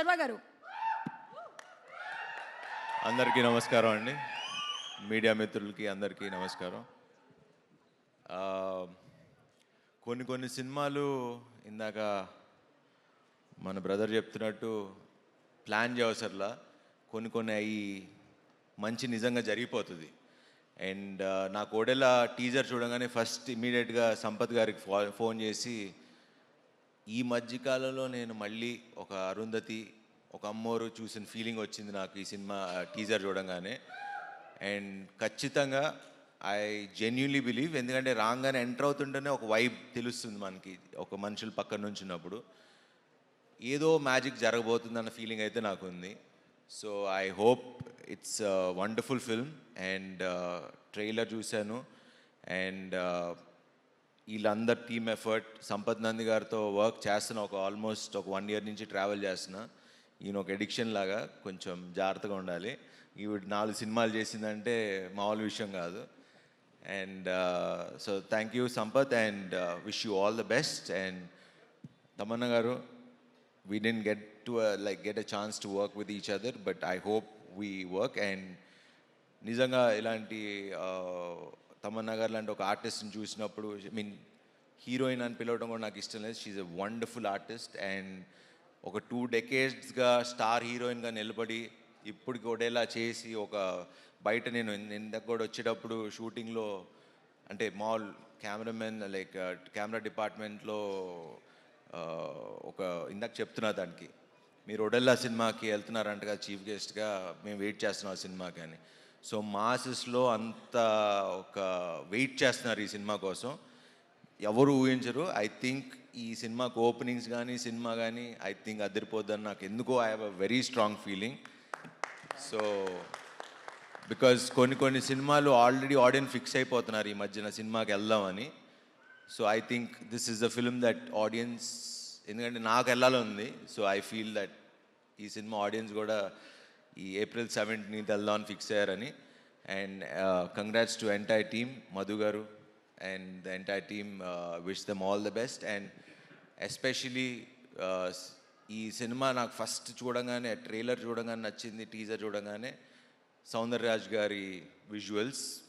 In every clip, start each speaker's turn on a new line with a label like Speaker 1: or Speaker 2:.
Speaker 1: శర్మ గారు. అందరికీ నమస్కారం అండి. మీడియా మిత్రులకి అందరికీ నమస్కారం. కొన్ని కొన్ని సినిమాలు ఇందాక మన బ్రదర్ చెప్తున్నట్టు ప్లాన్ చేయవసరలా కొన్ని కొన్ని అయ్యి మంచి నిజంగా జరిగిపోతుంది. అండ్ నా కోడెల టీజర్ చూడగానే ఫస్ట్ ఇమీడియట్గా సంపత్ గారికి ఫోన్ చేసి ఈ మధ్యకాలంలో నేను మళ్ళీ ఒక అరుంధతి ఒక అమ్మోరు చూసిన ఫీలింగ్ వచ్చింది నాకు ఈ సినిమా టీజర్ చూడంగానే. అండ్ ఖచ్చితంగా ఐ జెన్యున్లీ బిలీవ్ ఎందుకంటే రాగానే ఎంటర్ అవుతుంటేనే ఒక వైబ్ తెలుస్తుంది మనకి ఒక మనుషులు పక్కన నుంచి ఉన్నప్పుడు. ఏదో మ్యాజిక్ జరగబోతుందన్న ఫీలింగ్ అయితే నాకు ఉంది. So I hope it's wonderful film and trailer చూశాను. అండ్ వీళ్ళందరు టీమ్ ఎఫర్ట్ సంపత్ నంది గారితో వర్క్ చేస్తున్నా ఒక ఆల్మోస్ట్ ఒక వన్ ఇయర్ నుంచి ట్రావెల్ చేస్తున్నా ఈయన ఒక ఎడిక్షన్ లాగా కొంచెం జాగ్రత్తగా ఉండాలి. ఈవిడ నాలుగు సినిమాలు చేసిందంటే మామూలు విషయం కాదు. And so thank you Sampath and wish you all the best and Tamannaah గారు we then get to like get a chance to work with each other but I hope we work and నిజంగా ఇలాంటి uh, Tamannaah గారు లాంటి ఒక ఆర్టిస్ట్ని చూసినప్పుడు I mean heroine అని పిలవడం కూడా నాకు ఇష్టం లేదు. She's a wonderful artist and ఒక టూ డెకేడ్స్గా స్టార్ హీరోయిన్గా నిలబడి ఇప్పుడు కూడా చేసి ఒక బయట నేను ఇందాక కూడా వచ్చేటప్పుడు షూటింగ్లో అంటే మాల్ కెమెరామెన్ లైక్ కెమెరా డిపార్ట్మెంట్లో ఒక ఇందాక చెప్తున్నా దానికి మీరు ఒడెల్లా సినిమాకి వెళ్తున్నారంటగా చీఫ్ గెస్ట్గా మేము వెయిట్ చేస్తున్నాం ఆ సినిమాకి అని. సో మాసెస్లో అంత ఒక వెయిట్ చేస్తున్నారు ఈ సినిమా కోసం. ఎవరు ఊహించరు. ఐ థింక్ ఈ సినిమాకు ఓపెనింగ్స్ కానీ సినిమా కానీ ఐ థింక్ అదిరిపోద్దని నాకు ఎందుకో I have a very strong feeling. So because కొన్ని కొన్ని సినిమాలు ఆల్రెడీ ఆడియన్స్ ఫిక్స్ అయిపోతున్నారు ఈ మధ్యన సినిమాకి వెళ్దామని. So I think this is the film that audience ఎందుకంటే నాకు వెళ్ళాలని ఉంది. సో ఐ ఫీల్ దట్ ఈ సినిమా ఆడియన్స్ కూడా ఈ ఏప్రిల్ సెవెంటీన్త్ వెళ్దామని ఫిక్స్ అయ్యారని. And congrats to entire team Madhu గారు and the entire team wish them all the best and especially ఈ సినిమా నాకు ఫస్ట్ చూడగానే ట్రైలర్ చూడగానే నచ్చింది టీజర్ చూడగానే సౌందర్యరాజ్ గారి visuals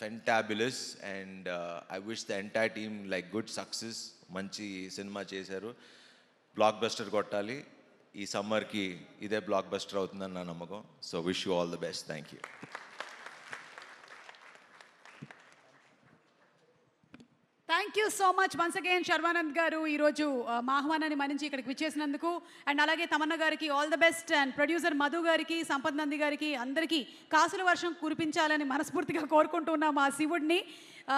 Speaker 1: fabulous and I wish the entire team like good success మంచి cinema చేశారు. బ్లాక్ బస్టర్ కొట్టాలి. ఈ సమ్మర్కి ఇదే బ్లాక్ బస్టర్ అవుతుందని నా నమ్మకం. So wish you all the best thank you
Speaker 2: thank you so much once again Sharwanand గారు. ఈరోజు మా ఆహ్వానాన్ని మన్నించి ఇక్కడికి విచ్చేసినందుకు. అండ్ అలాగే తమన్న గారికి all the best and producer Madhu గారికి సంపత్ నంది గారికి అందరికీ కాసుల వర్షం కురిపించాలని మనస్ఫూర్తిగా కోరుకుంటున్నాం ఆ శివుడిని.